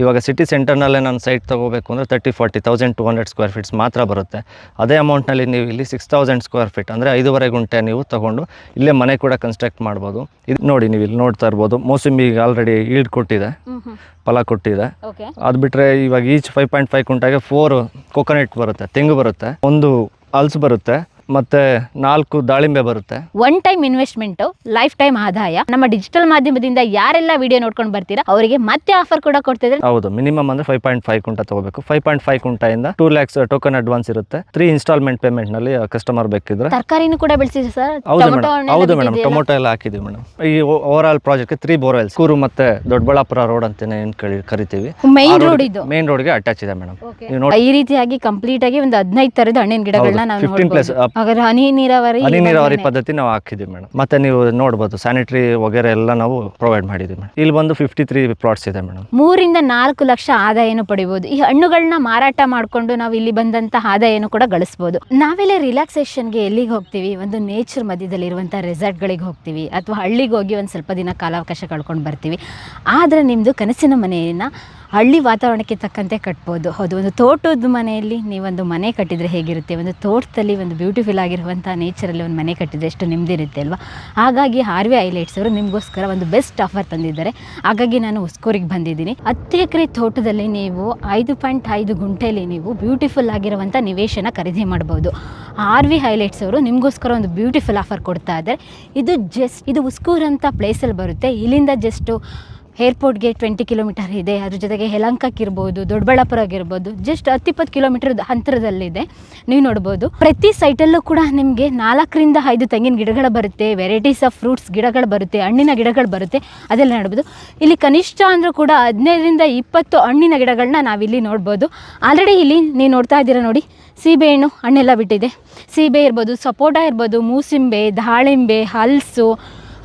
ಇವಾಗ ಸಿಟಿ ಸೆಂಟರ್ನಲ್ಲೇ ನಾನು ಸೈಟ್ ತೊಗೋಬೇಕು ಅಂದರೆ thirty forty thousand two hundred square feets ಮಾತ್ರ ಬರುತ್ತೆ. ಅದೇ ಅಮೌಂಟ್ನಲ್ಲಿ ನೀವು ಇಲ್ಲಿ ಸಿಕ್ಸ್ ತೌಸಂಡ್ ಸ್ಕ್ವೇರ್ ಫೀಟ್ ಅಂದರೆ ಐದುವರೆ ಗುಂಟೆ ನೀವು ತೊಗೊಂಡು ಇಲ್ಲೇ ಮನೆ ಕೂಡ ಕನ್ಸ್ಟ್ರಕ್ಟ್ ಮಾಡ್ಬೋದು. ಇದು ನೋಡಿ ನೀವು ಇಲ್ಲಿ ನೋಡ್ತಾ ಇರ್ಬೋದು. ಮೋಸಂಬಿ ಈಗ ಆಲ್ರೆಡಿ ಈಲ್ಡ್ ಕೊಟ್ಟಿದೆ. ಫಲ ಕೊಟ್ಟಿದೆ. ಅದು ಬಿಟ್ಟರೆ ಇವಾಗ ಈಚ್ ಫೈವ್ ಪಾಯಿಂಟ್ ಫೈವ್ ಕುಂಟಾಗೆ ಫೋರ್ ಕೊಕೊನೆಟ್ ಬರುತ್ತೆ ತೆಂಗು ಬರುತ್ತೆ ಒಂದು ಹಲ್ಸು ಬರುತ್ತೆ. ಮತ್ತು ನಾಲ್ಕು ದಾಳಿಂಬೆ ಬರುತ್ತೆ. One time investment life time ಆದಾಯ. ನಮ್ಮ ಡಿಜಿಟಲ್ ಮಾಧ್ಯಮದಿಂದ ಯಾರೆಲ್ಲ ವಿಡಿಯೋ ನೋಡ್ಕೊಂಡು ಬರ್ತೀರಾ ಅವರಿಗೆ ಮತ್ತೆ ಆಫರ್ ಕೂಡ ಕೊಡ್ತಿದ್ರೆ ಹೌದು ಮಿನಿಮಮ್ ಅಂದ್ರೆ ಫೈವ್ ಪಾಯಿಂಟ್ ಫೈವ್ ಕುಂಟ ತಗೋಬೇಕು. ಫೈವ್ ಪಾಯಿಂಟ್ ಫೈವ್ ಕುಂಟದಿಂದ ಟೂ ಲ್ಯಾಕ್ಸ್ ಟೋಕನ್ ಅಡ್ವಾನ್ಸ್ ಇರುತ್ತೆ. ತ್ರೀ ಇನ್ಸ್ಟಾಲ್ಮೆಂಟ್ ಪೇಮೆಂಟ್ನಲ್ಲಿ ಕಸ್ಟಮರ್ ಬೇಕಿದ್ರೆ. ತರಕಾರಿನೂ ಕೂಡ ಬೆಳೆಸಿದ್ರೆ ಸರ್ ಹೌದು ಮೇಡಮ್ ಹೌದು ಮೇಡಮ್ ಟೊಮೊಟೊ ಎಲ್ಲ ಹಾಕಿದ್ವಿ ಮೇಡಮ್ ಈ overall project three borewells ಕೂರು ಮತ್ತೆ ದೊಡ್ಡಬಳ್ಳಾಪುರ ರೋಡ್ ಅಂತಾನೆ ಏನು ಕರಿ ಕರಿತೀವಿ. ಮೇನ್ ರೋಡ್ ಇದು? ಮೇನ್ ರೋಡ್ಗೆ ಅಟ್ಯಾಚ್ ಇದೆ ಮೇಡಮ್ ಈ ರೀತಿಯಾಗಿ ಕಂಪ್ಲೀಟ್ ಆಗಿ ಒಂದು ಹದಿನೈದು ತರದ ಹಣ್ಣಿನ ಗಿಡಗಳನ್ನ ನಾವು ಫಿಫ್ಟೀನ್ ಪ್ಲಸ್. ಹಾಗಾದ್ರೆ ಹನಿ ನೀರಾವರಿ ಹನಿ ನೀರಾವರಿ ಪದ್ಧತಿ ನಾವು ಹಾಕಿದ್ದೀವಿ ಮೇಡಮ್. ಮತ್ತೆ ನೀವು ನೋಡ್ಬೋದು ಸ್ಯಾನಿಟರಿ ವಗೇರೆ ಎಲ್ಲ ನಾವು ಪ್ರೊವೈಡ್ ಮಾಡಿದ್ದೀವಿ ಮೇಡಮ್. ಇಲ್ಲಿ ಬಂದು ಫಿಫ್ಟಿ ತ್ರೀ ಪ್ಲಾಟ್ಸ್ ಇದೆ ಮೇಡಮ್. ಮೂರಿಂದ ನಾಲ್ಕು ಲಕ್ಷ ಆದಾಯನು ಪಡಿಬಹುದು ಈ ಹಣ್ಣುಗಳನ್ನ ಮಾರಾಟ ಮಾಡಿಕೊಂಡು ನಾವು ಇಲ್ಲಿ ಬಂದಂತ ಆದಾಯನು ಕೂಡ ಗಳಿಸಬಹುದು ನಾವೆಲ್ಲ ರಿಲ್ಯಾಕ್ಸೇಷನ್ಗೆ ಎಲ್ಲಿಗೆ ಹೋಗ್ತೀವಿ? ಒಂದು ನೇಚರ್ ಮಧ್ಯದಲ್ಲಿ ಮಧ್ಯದಲ್ಲಿರುವಂಥ ರೆಸಾರ್ಟ್ಗಳಿಗೆ ಹೋಗ್ತೀವಿ ಅಥವಾ ಹಳ್ಳಿಗೆ ಹೋಗಿ ಒಂದು ಸ್ವಲ್ಪ ದಿನ ಕಾಲಾವಕಾಶ ಕಳ್ಕೊಂಡು ಬರ್ತೀವಿ. ಆದರೆ ನಿಮ್ಮದು ಕನಸಿನ ಮನೆಯನ್ನು ಹಳ್ಳಿ ವಾತಾವರಣಕ್ಕೆ ತಕ್ಕಂತೆ ಕಟ್ಬೋದು. ಹೌದು, ಒಂದು ತೋಟದ ಮನೆಯಲ್ಲಿ ನೀವೊಂದು ಮನೆ ಕಟ್ಟಿದರೆ ಹೇಗಿರುತ್ತೆ? ಒಂದು ತೋಟದಲ್ಲಿ ಒಂದು ಬ್ಯೂಟಿಫುಲ್ ಆಗಿರುವಂಥ ನೇಚರಲ್ಲಿ ಒಂದು ಮನೆ ಕಟ್ಟಿದರೆ ಎಷ್ಟು ನೆಮ್ಮದಿ ಇರುತ್ತೆ ಅಲ್ವಾ? ಹಾಗಾಗಿ ಆರ್ ವಿ ಅವರು ನಿಮಗೋಸ್ಕರ ಒಂದು ಬೆಸ್ಟ್ ಆಫರ್ ತಂದಿದ್ದಾರೆ. ಹಾಗಾಗಿ ನಾನು ಉಸ್ಕೂರಿಗೆ ಬಂದಿದ್ದೀನಿ. ಹತ್ತು ಎಕರೆ ತೋಟದಲ್ಲಿ ನೀವು ಐದು ಪಾಯಿಂಟ್ ಐದು ಗುಂಟೆಯಲ್ಲಿ ನೀವು ಬ್ಯೂಟಿಫುಲ್ ಆಗಿರುವಂಥ ನಿವೇಶನ ಖರೀದಿ ಮಾಡ್ಬೋದು. ಆರ್ ವಿ ಹೈಲೈಟ್ಸ್ ಅವರು ನಿಮಗೋಸ್ಕರ ಒಂದು ಬ್ಯೂಟಿಫುಲ್ ಆಫರ್ ಕೊಡ್ತಾ ಇದ್ದಾರೆ. ಇದು ಜಸ್ಟ್ ಇದು ಉಸ್ಕೂರ್ ಅಂತ ಪ್ಲೇಸಲ್ಲಿ ಬರುತ್ತೆ. ಇಲ್ಲಿಂದ ಜಸ್ಟು ಏರ್ಪೋರ್ಟ್ಗೆ ಟ್ವೆಂಟಿ ಕಿಲೋಮೀಟರ್ ಇದೆ. ಅದ್ರ ಜೊತೆಗೆ ಹೆಲಂಕಕ್ಕಿರ್ಬೋದು ದೊಡ್ಡಬಳ್ಳಾಪುರ ಆಗಿರ್ಬೋದು ಜಸ್ಟ್ ಹತ್ತಿಪ್ಪತ್ತು ಕಿಲೋಮೀಟರ್ ಅಂತರದಲ್ಲಿದೆ ನೀವು ನೋಡ್ಬೋದು. ಪ್ರತಿ ಸೈಟಲ್ಲೂ ಕೂಡ ನಿಮಗೆ ನಾಲ್ಕರಿಂದ ಐದು ತೆಂಗಿನ ಗಿಡಗಳು ಬರುತ್ತೆ ವೆರೈಟೀಸ್ ಆಫ್ ಫ್ರೂಟ್ಸ್ ಗಿಡಗಳು ಬರುತ್ತೆ, ಹಣ್ಣಿನ ಗಿಡಗಳು ಬರುತ್ತೆ. ಅದೆಲ್ಲ ನೋಡ್ಬೋದು. ಇಲ್ಲಿ ಕನಿಷ್ಠ ಅಂದರೂ ಕೂಡ ಹದಿನೈದರಿಂದ ಇಪ್ಪತ್ತು ಹಣ್ಣಿನ ಗಿಡಗಳನ್ನ ನಾವಿಲ್ಲಿ ನೋಡ್ಬೋದು. ಆಲ್ರೆಡಿ ಇಲ್ಲಿ ನೀವು ನೋಡ್ತಾ ಇದ್ದೀರಾ ನೋಡಿ ಸೀಬೆಹಣ್ಣು ಹಣ್ಣೆಲ್ಲ ಬಿಟ್ಟಿದೆ. ಸೀಬೆ ಇರ್ಬೋದು, ಸಪೋಟ ಇರ್ಬೋದು, ಮೂಸಿಂಬೆ, ದಾಳಿಂಬೆ, ಹಲ್ಸು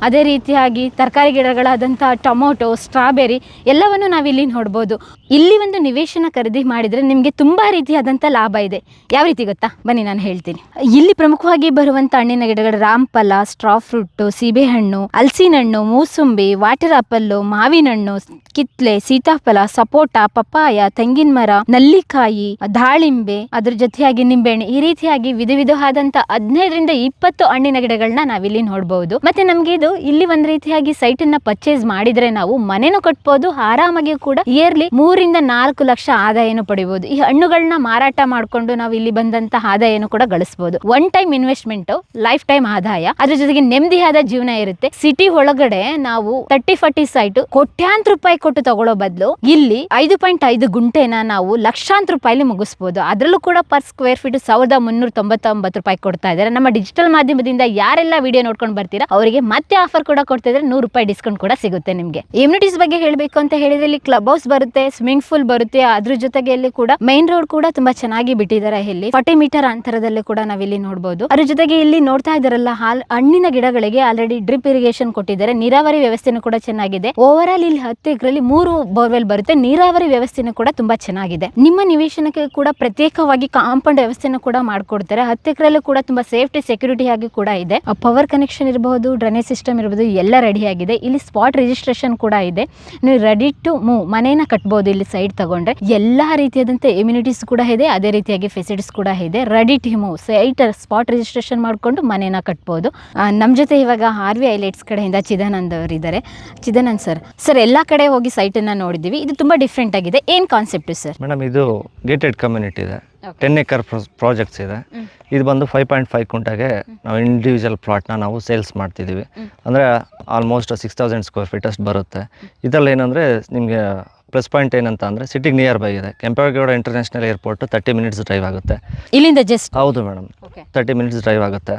ಅದೇ ರೀತಿಯಾಗಿ ತರಕಾರಿ ಗಿಡಗಳಾದಂಥ ಟೊಮೊಟೊ, ಸ್ಟ್ರಾಬೆರಿ ಎಲ್ಲವನ್ನು ನಾವಿಲ್ಲಿ ನೋಡ್ಬೋದು. ಇಲ್ಲಿ ಒಂದು ನಿವೇಶನ ಖರೀದಿ ಮಾಡಿದರೆ ನಿಮಗೆ ತುಂಬ ರೀತಿಯಾದಂಥ ಲಾಭ ಇದೆ. ಯಾವ ರೀತಿ ಗೊತ್ತಾ? ಬನ್ನಿ ನಾನು ಹೇಳ್ತೀನಿ. ಇಲ್ಲಿ ಪ್ರಮುಖವಾಗಿ ಬರುವಂಥ ಹಣ್ಣಿನ ಗಿಡಗಳು ರಾಮ್ಫಲ ಸ್ಟ್ರಾ ಫ್ರೂಟು, ಸೀಬೆಹಣ್ಣು ಹಲಸಿನ ಹಣ್ಣು ಮೂಸುಂಬಿ, ವಾಟರ್ ಆಪಲ್ಲು ಮಾವಿನ ಹಣ್ಣು ಕಿತ್ಲೆ, ಸೀತಾಫಲ, ಸಪೋಟ, ಪಪ್ಪಾಯ, ತೆಂಗಿನ ಮರ, ನಲ್ಲಿಕಾಯಿ, ದಾಳಿಂಬೆ, ಅದ್ರ ಜೊತೆಯಾಗಿ ನಿಂಬೆಹಣ್ಣು ಈ ರೀತಿಯಾಗಿ ವಿಧ ವಿಧವಾದಂಥ ಹದಿನೈದರಿಂದ ಇಪ್ಪತ್ತು ಹಣ್ಣಿನ ಗಿಡಗಳನ್ನ ನಾವಿಲ್ಲಿ ನೋಡ್ಬೋದು. ಮತ್ತೆ ನಮ್ಗೆ ಇದು ಇಲ್ಲಿ ಒಂದ್ ರೀತಿಯಾಗಿ ಸೈಟ್ ಅನ್ನ ಪರ್ಚೇಸ್ ಮಾಡಿದ್ರೆ ನಾವು ಮನೆನೂ ಕಟ್ಬೋದು, ಆರಾಮಾಗಿ ಕೂಡ ಇಯರ್ಲಿ ಮೂರಿಂದ ನಾಲ್ಕು ಲಕ್ಷ ಆದಾಯನು ಪಡಿಬಹುದು ಈ ಹಣ್ಣುಗಳನ್ನ ಮಾರಾಟ ಮಾಡ್ಕೊಂಡು ನಾವು ಇಲ್ಲಿ ಬಂದಂತ ಆದಾಯನು ಕೂಡ ಗಳಿಸಬಹುದು one time investment life time ಆದಾಯ. ಅದ್ರ ಜೊತೆಗೆ ನೆಮ್ಮದಿಯಾದ ಜೀವನ ಇರುತ್ತೆ. ಸಿಟಿ ಒಳಗಡೆ ನಾವು ತರ್ಟಿ ಫಾರ್ಟಿ ಸೈಟ್ ಕೋಟ್ಯಾಂತರ ರೂಪಾಯಿ ಕೊಟ್ಟು ತಗೊಳ್ಳೋ ಬದಲು ಇಲ್ಲಿ ಐದು ಪಾಯಿಂಟ್ ಐದು ಗುಂಟೆನ ನಾವು ಲಕ್ಷಾಂತರ ರೂಪಾಯಿಲಿ ಮುಗಿಸಬಹುದು ಅದರಲ್ಲೂ ಕೂಡ ಪರ್ ಸ್ಕ್ವೇರ್ ಫೀಟ್ ಸಾವಿರದ ಮುನ್ನೂರ ತೊಂಬತ್ತೊಂಬತ್ತು ರೂಪಾಯಿ ಕೊಡ್ತಾ ಇದ್ದಾರೆ. ನಮ್ಮ ಡಿಜಿಟಲ್ ಮಾಧ್ಯಮದಿಂದ ಯಾರೆಲ್ಲ ವಿಡಿಯೋ ನೋಡ್ಕೊಂಡು ಬರ್ತೀರಾ, ಅವರಿಗೆ ಮತ್ತೆ ಆಫರ್ ಕೂಡ ಕೊಡ್ತಾ ಇದ್ರೆ ನೂರು ರೂಪಾಯಿ ಡಿಸ್ಕೌಂಟ್ ಕೂಡ ಸಿಗುತ್ತೆ ನಿಮಗೆ. ಇಮ್ಯುನಿಟೀಸ್ ಬಗ್ಗೆ ಹೇಳಬೇಕು ಅಂತ ಹೇಳಿದ್ರೆ ಇಲ್ಲಿ ಕ್ಲಬ್ ಹೌಸ್ ಬರುತ್ತೆ ಸ್ವಿಮ್ಮಿಂಗ್ ಪೂಲ್ ಬರುತ್ತೆ, ಅದ್ರ ಜೊತೆಗೆ ಇಲ್ಲಿ ಕೂಡ ಮೈನ್ ರೋಡ್ ಕೂಡ ತುಂಬಾ ಚೆನ್ನಾಗಿ ಬಿಟ್ಟಿದ್ದಾರೆ ಇಲ್ಲಿ. ಫಾರ್ಟಿ ಮೀಟರ್ ಅಂತರದಲ್ಲಿ ಕೂಡ ನಾವಿಲ್ಲಿ ನೋಡಬಹುದು ಅದ್ರ ಜೊತೆಗೆ ಇಲ್ಲಿ ನೋಡ್ತಾ ಇದಾರಲ್ಲ ಹಾಲ್ ಹಣ್ಣಿನ ಗಿಡಗಳಿಗೆ ಆಲ್ರೆಡಿ ಡ್ರಿಪ್ ಇರಿಗೇಷನ್ ಕೊಟ್ಟಿದ್ದಾರೆ. ನೀರಾವರಿ ವ್ಯವಸ್ಥೆನೂ ಕೂಡ ಚೆನ್ನಾಗಿದೆ. ಓವರ್ ಆಲ್ ಇಲ್ಲಿ ಹತ್ತು ಎಕರೆಯಲ್ಲಿ ಮೂರು ಬೋರ್ವೆಲ್ ಬರುತ್ತೆ. ನೀರಾವರಿ ವ್ಯವಸ್ಥೆನೂ ಕೂಡ ತುಂಬಾ ಚೆನ್ನಾಗಿದೆ. ನಿಮ್ಮ ನಿವೇಶನಕ್ಕೆ ಕೂಡ ಪ್ರತ್ಯೇಕವಾಗಿ ಕಾಂಪೌಂಡ್ ವ್ಯವಸ್ಥೆನೂ ಕೂಡ ಮಾಡ್ಕೊಡ್ತಾರೆ. ಹತ್ತು ಎಕರೆಲ್ಲೂ ಕೂಡ ತುಂಬಾ ಸೇಫ್ಟಿ ಸೆಕ್ಯೂರಿಟಿ ಆಗಿ ಕೂಡ ಇದೆ. ಪವರ್ ಕನೆಕ್ಷನ್ ಇರಬಹುದು ಡ್ರೈನೇಜ್ ಸಿಸ್ಟಮ್ ಇರಬಹುದು ಎಲ್ಲ ರೆಡಿ ಆಗಿದೆ. ಇಲ್ಲಿ ಸ್ಪಾಟ್ ರಿಜಿಸ್ಟ್ರೇಷನ್ ಕೂಡ ಇದೆ. ನೀವು ರೆಡಿ ಟು ಮೂವ್ ಮನೇನ ಕಟ್ಬೋದು ಇಲ್ಲಿ ಸೈಡ್ ತಗೊಂಡ್ರೆ. ಎಲ್ಲಾ ರೀತಿಯಾದಂಥ ಇಮ್ಯುನಿಟೀಸ್ ಕೂಡ ಇದೆ. ಅದೇ ರೀತಿಯಾಗಿ ಫೆಸಿಲಿಟೀಸ್ ಕೂಡ ಇದೆ. Ready to move site spot registration ಮಾಡಿಕೊಂಡು ಮನೇನ ಕಟ್ಬೋದು. ನಮ್ಮ ನಮ್ ಜೊತೆ ಇವಾಗ ಆರ್ ವಿ ಹೈಲೈಟ್ಸ್ ಕಡೆಯಿಂದ ಚಿದಾನಂದ್ ಅವರು ಇದ್ದಾರೆ ಚಿದಾನಂದ್ ಸರ್ ಸರ್ ಎಲ್ಲ ಕಡೆ ಹೋಗಿ ಸೈಟ್ ಅನ್ನ ನೋಡಿದೀವಿ ಇದು ತುಂಬಾ ಡಿಫ್ರೆಂಟ್ ಆಗಿದೆ. ಏನ್ ಕಾನ್ಸೆಪ್ಟ್ ಸರ್ ಮೇಡಮ್, ಇದು ಗೇಟೆಡ್ ಕಮ್ಯುನಿಟಿ ಇದೆ. ಟೆನ್ ಏಕರ್ ಪ್ರಾಜೆಕ್ಟ್ಸ್ ಇದೆ. ಇದು ಬಂದು ಫೈವ್ ಪಾಯಿಂಟ್ ಫೈವ್ ಕುಂಟಾಗೆ ನಾವು ಇಂಡಿವಿಜುವಲ್ ಪ್ಲಾಟ್ನ ನಾವು ಸೇಲ್ಸ್ ಮಾಡ್ತಿದ್ದೀವಿ. ಅಂದರೆ almost six thousand square feet ಅಷ್ಟು ಬರುತ್ತೆ. ಇದರಲ್ಲಿ ಏನಂದರೆ ನಿಮಗೆ ಪ್ಲಸ್ ಪಾಯಿಂಟ್ ಏನಂತ ಅಂದರೆ ಸಿಟಿಗೆ ನಿಯರ್ ಬೈ ಇದೆ. Kempegowda international airport thirty minutes drive ಆಗುತ್ತೆ. ಇಲ್ಲಿಂದ ಜಸ್ಟ್ ಹೌದು ಮೇಡಮ್ ತರ್ಟಿ ಮಿನಿಟ್ಸ್ ಡ್ರೈವ್ ಆಗುತ್ತೆ.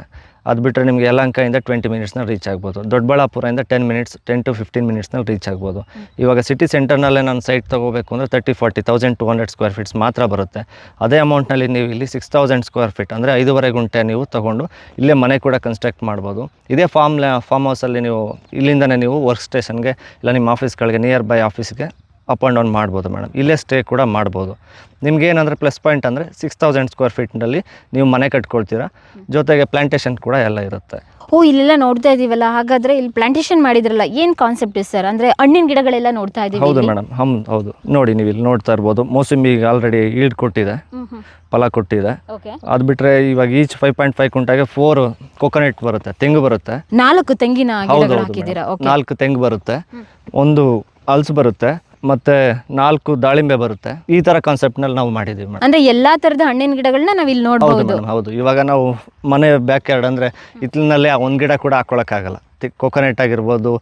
ಅದು ಬಿಟ್ಟರೆ ನಿಮಗೆ ಯಲಹಂಕದಿಂದ ಟ್ವೆಂಟಿ ಮಿನಿಟ್ಸ್ನಲ್ಲಿ ರೀಚ್ ಆಗ್ಬೋದು. ದೊಡ್ಡಬಳ್ಳಾಪುರದಿಂದ ten minutes ten to fifteen ಮಿನಿಟ್ಸ್ನಲ್ಲಿ reach ಆಗ್ಬೋದು. ಇವಾಗ ಸಿಟಿ ಸೆಂಟರ್ನಲ್ಲೇ ನಾನು ಸೈಟ್ ತೊಗೋಬೇಕು ಅಂದರೆ thirty forty thousand two hundred square feets ಮಾತ್ರ ಬರುತ್ತೆ. ಅದೇ ಅಮೌಂಟ್ನಲ್ಲಿ ನೀವು ಇಲ್ಲಿ ಸಿಕ್ಸ್ ತೌಸಂಡ್ ಸ್ಕ್ವೇರ್ ಫೀಟ್ ಅಂದರೆ ಐದೂವರೆ ಗುಂಟೆ ನೀವು ತೊಗೊಂಡು ಇಲ್ಲೇ ಮನೆ ಕೂಡ ಕನ್ಸ್ಟ್ರಕ್ಟ್ ಮಾಡ್ಬೋದು. ಇದೇ ಫಾರ್ಮ್ ಫಾರ್ಮ್ ಹೌಸಲ್ಲಿ ನೀವು ಇಲ್ಲಿಂದನೇ ನೀವು ವರ್ಕ್ ಸ್ಟೇಷನ್ಗೆ ಇಲ್ಲ ನಿಮ್ಮ ಆಫೀಸ್ಗಳಿಗೆ ನಿಯರ್ ಬೈ ಆಫೀಸ್ಗೆ ಅಪ್ ಆ್ಯಂಡ್ ಡೌನ್ ಮಾಡ್ಬೋದು ಮೇಡಮ್. ಇಲ್ಲೇ ಸ್ಟೇ ಕೂಡ ಮಾಡ್ಬೋದು. ನಿಮ್ಗೆ ಏನಂದರೆ ಪ್ಲಸ್ ಪಾಯಿಂಟ್ ಅಂದರೆ ಸಿಕ್ಸ್ ತೌಸಂಡ್ ಸ್ಕ್ವೇರ್ ಫೀಟ್ನಲ್ಲಿ ನೀವು ಮನೆ ಕಟ್ಕೊಳ್ತೀರಾ. ಜೊತೆಗೆ ಪ್ಲಾಂಟೇಶನ್ ಕೂಡ ಎಲ್ಲ ಇರುತ್ತೆ. ಓ ಇಲ್ಲೆಲ್ಲ ನೋಡ್ತಾ ಇದೀವಲ್ಲ ಹಾಗಾದ್ರೆ ಇಲ್ಲಿ ಪ್ಲಾಂಟೇಶನ್ ಮಾಡಿದ್ರಲ್ಲ ಏನ್ ಕಾನ್ಸೆಪ್ಟ್ ಸರ್ ಅಂದ್ರೆ ಹಣ್ಣಿನ ಗಿಡಗಳೆಲ್ಲ ನೋಡ್ತಾ ಇದೀವಿ ಹೌದು ಮೇಡಮ್ ಹಮ್ ಹೌದು. ನೋಡಿ ನೀವು ಇಲ್ಲಿ ನೋಡ್ತಾ ಇರ್ಬೋದು. ಮೋಸಂಬಿ ಆಲ್ರೆಡಿ ಈಲ್ಡ್ ಕೊಟ್ಟಿದೆ. ಫಲ ಕೊಟ್ಟಿದೆ. ಅದು ಬಿಟ್ಟರೆ ಇವಾಗ ಈಚ್ ಫೈವ್ ಪಾಯಿಂಟ್ ಫೈವ್ ಕುಂಟಾಗೆ ಫೋರ್ ಕೊಕೊನಟ್ ಬರುತ್ತೆ ತೆಂಗು ಬರುತ್ತೆ. ನಾಲ್ಕು ತೆಂಗಿನ ಹೌದು ನಾಲ್ಕು ತೆಂಗು ಬರುತ್ತೆ. ಒಂದು ಹಲ್ಸು ಬರುತ್ತೆ. ಮತ್ತೆ ನಾಲ್ಕು ದಾಳಿಂಬೆ ಬರುತ್ತೆ. ಈ ತರ ಕಾನ್ಸೆಪ್ಟ್ನಲ್ಲಿ ನಾವು ಮಾಡಿದೀವಿ ಮೇಡಮ್. ಅಂದ್ರೆ ಎಲ್ಲಾ ತರದ ಹಣ್ಣಿನ ಗಿಡಗಳನ್ನ ನಾವು ಇಲ್ಲಿ ಹೌದು ನೋಡಬಹುದು ಮೇಡಮ್ ಹೌದು. ಇವಾಗ ನಾವು ಮನೆ ಬ್ಯಾಕ್ ಯಾರ್ಡ್ ಅಂದ್ರೆ ಹಿತ್ತಲಿನಲ್ಲಿ ಒಂದ್ ಗಿಡ ಕೂಡ ಹಾಕೊಳಕ್ಕಾಗಲ್ಲ. ಕೊಕೊನೆಟ್ ಆಗಿರ್ಬೋದು